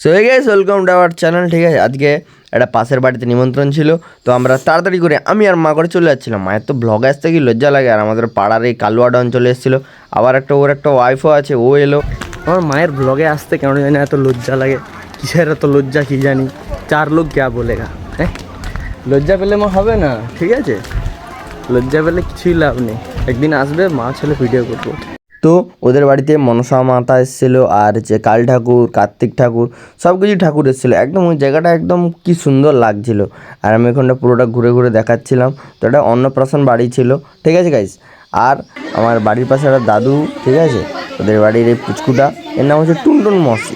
So এই guys welcome to our channel ঠিক আছে আজকে একটা পাশের বাড়িতে নিমন্ত্রণ ছিল। তো আমরা তাড়াতাড়ি করে আমি আর মা করে চলে যাচ্ছিলাম। মায়ের তো ব্লগে আসতে কি লজ্জা লাগে আর আমাদের পাড়ার এই কালুয়া ডন চলে এসেছিল। আবার একটা, ওর একটা ওয়াইফও আছে, ও এলো। আমার মায়ের ব্লগে আসতে কেন জানি এত লজ্জা লাগে। কিসের এত লজ্জা কি জানি? চার লোক ক্যা বলেগা হ্যাঁ? লজ্জা পেলে মা হবে না, ঠিক আছে? লজ্জা পেলে কিছুই লাভ নেই। একদিন আসবে, মা ছেলে ভিডিও করব। তো ওদের বাড়িতে মনসা মাতা এসেছিল আর যে কাল ঠাকুর, কার্তিক ঠাকুর সব কিছু ঠাকুর এসেছিল। একদম ওই জায়গাটা একদম কি সুন্দর লাগছিল। আর আমি ওখানটা পুরোটা ঘুরে ঘুরে দেখাচ্ছিলাম। তো এটা অন্নপ্রাশন বাড়ি ছিল। ঠিক আছে গাইস আর আমার বাড়ির পাশে একটা দাদু, ঠিক আছে? ওদের বাড়ির এই পুচকুটা, এর নাম হচ্ছে টুনটুন মসি।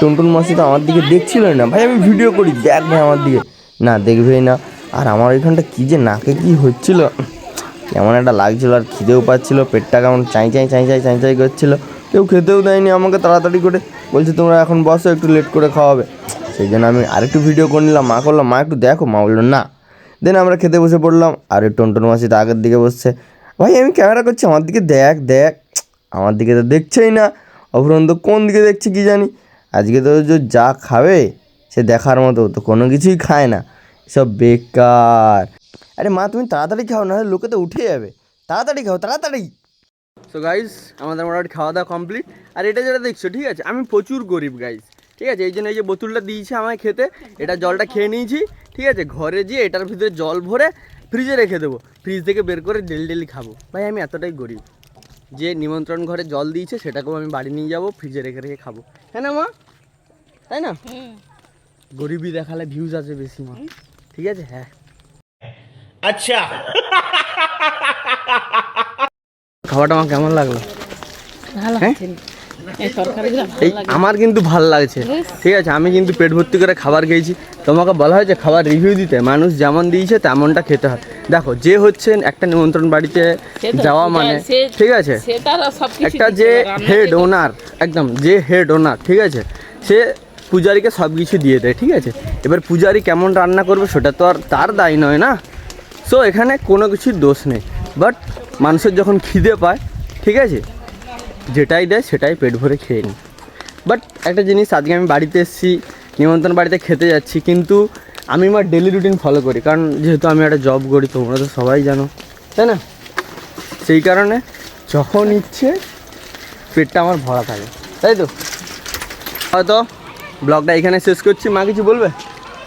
টুনটুন মাসি তো আমার দিকে দেখছিলই না। ভাই, আমি ভিডিও করি। দেখ ভাই আমার দিকে। না, দেখবেই না। আর আমার ওইখানটা কী যে নাকে কি হচ্ছিল। কেমন একটা লাগছিল আর খিদেও পাচ্ছিল, পেটটা কেমন চাই চাই চাই চাই চাই চাই করছিল। কেউ খেতেও দেয়নি আমাকে তাড়াতাড়ি করে। বলছে, তোমরা এখন বসো, একটু লেট করে খাওয়াবে। সেই জন্য আমি আরেকটু ভিডিও করে নিলাম। মা করলাম মা, একটু দেখো। মা বলল, না। দেন আমরা খেতে বসে পড়লাম। আর ওই টুনটুন মাসি তো আগের দিকে বসছে। ভাই, আমি ক্যামেরা করছি, আমার দিকে দেখ দেখ। আমার দিকে তো দেখছেই না। অপরন্ত কোন দিকে দেখছে কি জানি। আজকে তো যে যা খাবে, সে দেখার মতো তো কোনো কিছুই খায় না। সব বেকার। আরে মা তুমি তাড়াতাড়ি খাও না লোকে তো উঠে যাবে। তাড়াতাড়ি খাও তাড়াতাড়ি। সো গাইস আমাদের মোটামুটি খাওয়া দাওয়া কমপ্লিট আর এটা যেটা দেখছ ঠিক আছে? আমি প্রচুর গরিব গাইস ঠিক আছে? এই জন্য এই যে বোতলটা দিয়েছে আমায় খেতে এটা জলটা খেয়ে নিয়েছি। ঠিক আছে? ঘরে গিয়ে এটার ভিতরে জল ভরে ফ্রিজে রেখে দেবো। ফ্রিজ থেকে বের করে ডেলি ডেলি খাব। ভাই আমি এতটাই গরিব। যে নিমন্ত্রণ ঘরে জল দিয়েছে সেটাকেও আমি বাড়ি নিয়ে যাব ফ্রিজে রেখে রেখে খাব। হ্যাঁ না মা? তাই না? গরিবই দেখালে ভিউজ আছে বেশি মা। ঠিক আছে? হ্যাঁ। আচ্ছা। খাওয়াটা আমার কেমন লাগল? হ্যাঁ? এই আমার কিন্তু ভালো লাগছে। ঠিক আছে আমি কিন্তু পেট ভর্তি করে খাবার খেয়েছি। তোমাকে বলা হয়েছে খাবার রিভিউ দিতে মানুষ যেমন দিয়েছে তেমনটা খেতে হয়। দেখো যে হচ্ছে একটা নিমন্ত্রণ বাড়িতে যাওয়া মানে ঠিক আছে? একটা যে হেড ওনার একদম যে হেড ওনার ঠিক আছে? সে পূজারীকে সব কিছু দিয়ে দেয় ঠিক আছে? এবার পূজারী কেমন রান্না করবে সেটা তো আর তার দায় নয় না? সো এখানে কোনো কিছুর দোষ নেই। বাট মানুষের যখন খিদে পায়, ঠিক আছে? যেটাই দেয় সেটাই পেট ভরে খেয়ে নিই। বাট একটা জিনিস, আজকে আমি বাড়িতে এসেছি, নিমন্ত্রণ বাড়িতে খেতে যাচ্ছি, কিন্তু আমি আমার ডেলি রুটিন ফলো করি। কারণ যেহেতু আমি একটা জব করি, তোমরা তো সবাই জানো, তাই না? সেই কারণে যখন ইচ্ছে, পেটটা আমার ভরা থাকে। তাই তো? হয়তো ব্লগটা এখানে শেষ করছি। মা কিছু বলবে?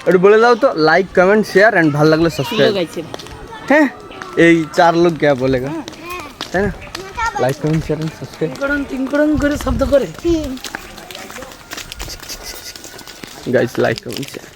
একটু বলে দাও তো লাইক কমেন্ট শেয়ার অ্যান্ড ভালো লাগলে গাইছে। হ্যাঁ এই চার লোক ক্যা বলেগা তাই না? Like comment share and subscribe করুন তিন করুন করে শব্দ করে। Guys like comment share